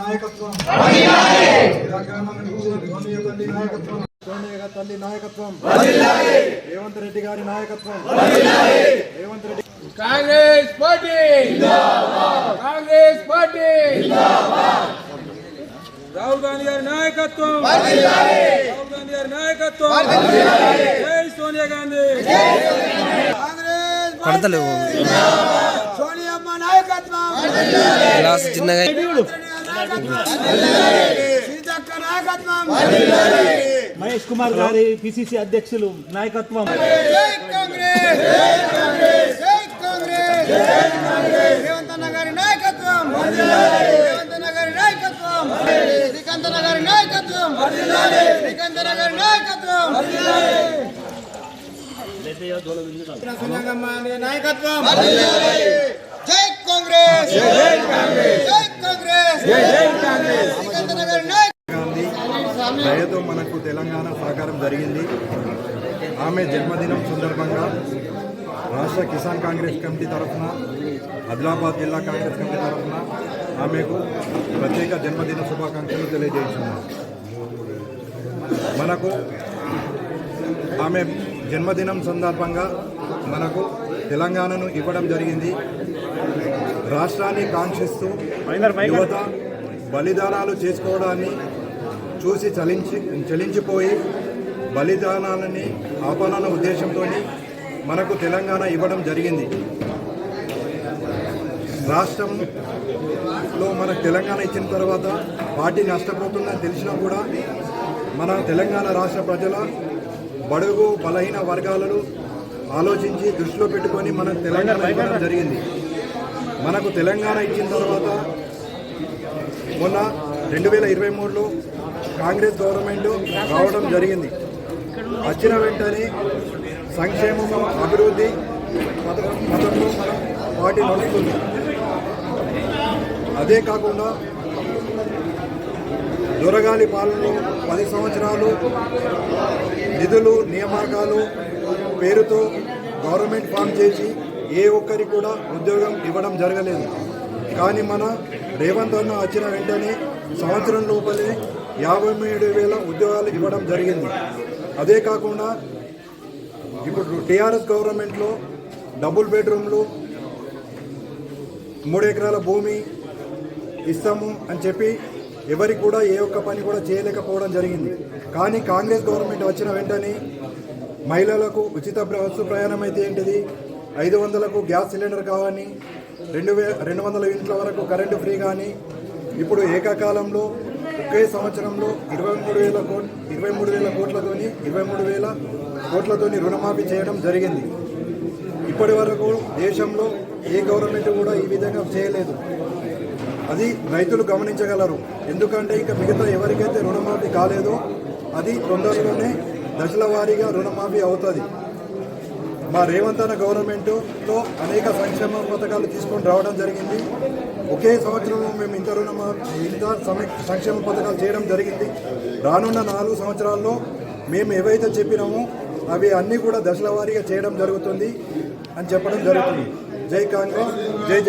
నాయకత్వం సోనియా తల్లి నాయకత్వం రేవంత్ రెడ్డి గారి నాయకత్వం రేవంత్ రెడ్డి కాంగ్రెస్ పార్టీ! కాంగ్రెస్ పార్టీ! రాహుల్ గాంధీ గారి నాయకత్వం! రాహుల్ గాంధీ గారి నాయకత్వం! జై సోనియా గాంధీ! పడతలేవు. సోనియమ్మ నాయకత్వం! చిన్నగా నాయకత్వం! మహేష్ కుమార్ గారి పిసిసి అధ్యక్షులు నాయకత్వం. జై కాంగ్రెస్ జై కాంగ్రెస్ జై కాంగ్రెస్ రేవంత్ అన్న గారి నాయకత్వం! రేవంత్ అన్న గారి నాయకత్వం! శ్రీకాంత్ అన్న గారి నాయకత్వం! శ్రీకాంత్ అన్న గారి నాయకత్వం! నాయకత్వం జై కాంగ్రెస్! జై కాంగ్రెస్ జై కాంగ్రెస్! జై కాంగ్రెస్! శ్రీకాంత్ అన్న గారి నాయకత్వం గాంధీ దయతో మనకు తెలంగాణ సహకారం జరిగింది. ఆమె జన్మదినం సందర్భంగా రాష్ట్ర కిసాన్ కాంగ్రెస్ కమిటీ తరఫున ఆదిలాబాద్ జిల్లా కాంగ్రెస్ కమిటీ తరఫున ఆమెకు ప్రత్యేక జన్మదిన శుభాకాంక్షలు తెలియజేస్తున్నాను మనకు ఆమె జన్మదినం సందర్భంగా మనకు తెలంగాణను ఇవ్వడం జరిగింది. రాష్ట్రాన్ని కాంక్షిస్తూ యువత బలిదానాలు చేసుకోవడాన్ని చూసి చలించి చలించిపోయి బలిదానాలని ఆపాలన్న ఉద్దేశంతో మనకు తెలంగాణ ఇవ్వడం జరిగింది. రాష్ట్రంలో మనకు తెలంగాణ ఇచ్చిన తర్వాత పార్టీ నష్టపోతుందని తెలిసినా కూడా మన తెలంగాణ రాష్ట్ర ప్రజల బడుగు బలహీన వర్గాలను ఆలోచించి దృష్టిలో పెట్టుకొని మనకు తెలంగాణ ఇవ్వడం జరిగింది. మనకు తెలంగాణ ఇచ్చిన తర్వాత మొన్న రెండు వేల ఇరవై మూడులో కాంగ్రెస్ గవర్నమెంట్ రావడం జరిగింది. వచ్చిన వెంటనే సంక్షేమము అభివృద్ధి పథకం పథకంలో మనం పార్టీ నడుస్తుంది. అదే కాకుండా దొరగాలి పాలనలో పది సంవత్సరాలు నిధులు నియామకాలు పేరుతో గవర్నమెంట్ ఫామ్ చేసి ఏ ఒక్కరికి కూడా ఉద్యోగం ఇవ్వడం జరగలేదు. కానీ మన రేవంత్ అన్న వచ్చిన వెంటనే సంవత్సరం లోపలే యాభై మూడు వేల ఉద్యోగాలు ఇవ్వడం జరిగింది. అదే కాకుండా ఇప్పుడు టీఆర్ఎస్ గవర్నమెంట్లో డబుల్ బెడ్రూమ్లు మూడు ఎకరాల భూమి ఇస్తాము అని చెప్పి ఎవరికి కూడా ఏ ఒక్క పని కూడా చేయలేకపోవడం జరిగింది. కానీ కాంగ్రెస్ గవర్నమెంట్ వచ్చిన వెంటనే మహిళలకు ఉచిత బస్సు ప్రయాణం అయితే ఏంటిది? ఐదు వందలకు గ్యాస్ సిలిండర్ కావని రెండు వే రెండు వందల యూనిట్ల వరకు కరెంటు ఫ్రీ కానీ ఇప్పుడు ఏకకాలంలో ఒకే సంవత్సరంలో ఇరవై మూడు వేల కోట్ ఇరవై మూడు వేల కోట్లతోని ఇరవై మూడు వేల కోట్లతోని రుణమాఫీ చేయడం జరిగింది. ఇప్పటి వరకు దేశంలో ఏ గవర్నమెంట్ కూడా ఈ విధంగా చేయలేదు. అది రైతులు గమనించగలరు. ఎందుకంటే ఇక మిగతా ఎవరికైతే రుణమాఫీ కాలేదో అది తొందరలోనే దశల వారీగా రుణమాఫీ అవుతుంది. మా రేవంత్ అన్న గవర్నమెంట్తో అనేక సంక్షేమ పథకాలు తీసుకొని రావడం జరిగింది. ఒకే సంవత్సరంలో మేము ఇంత రుణ ఇంత సంక్షేమ పథకాలు చేయడం జరిగింది. రానున్న నాలుగు సంవత్సరాల్లో మేము ఏవైతే చెప్పినామో అవి అన్నీ కూడా దశల వారీగా చేయడం జరుగుతుంది అని చెప్పడం జరుగుతుంది. జై కాంగ్రెస్ జై జై